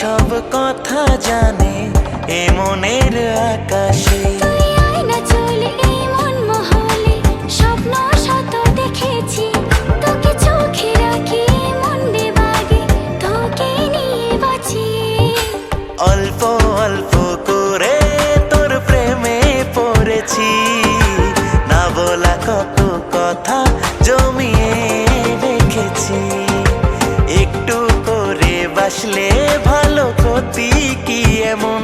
সব কথা জানে এ মনের আকাশে। অল্প অল্প করে তোর প্রেমে পড়েছি। না বলা কত কথা জমিয়ে বাসলে ভালো ক্ষতি কি এমন?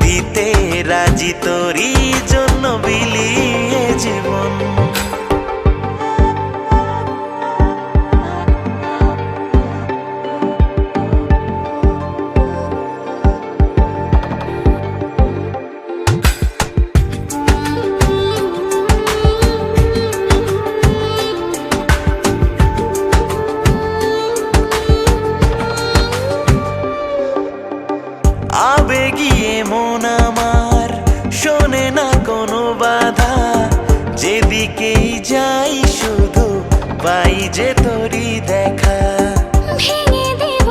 দিতে রাজি তোরই জন্য বিলিয়ে বাধা। যেদিকেই যাই শুধু পাই যে তোরই দেখা। ভেঙে দেব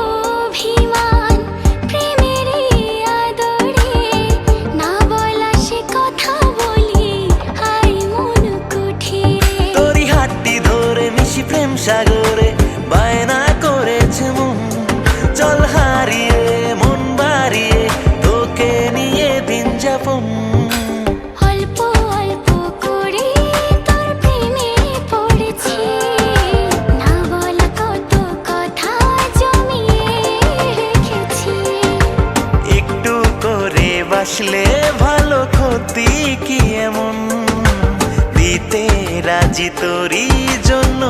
বাসলে ভালো ক্ষতি কি এমন? দিতে রাজি তোরই জন্য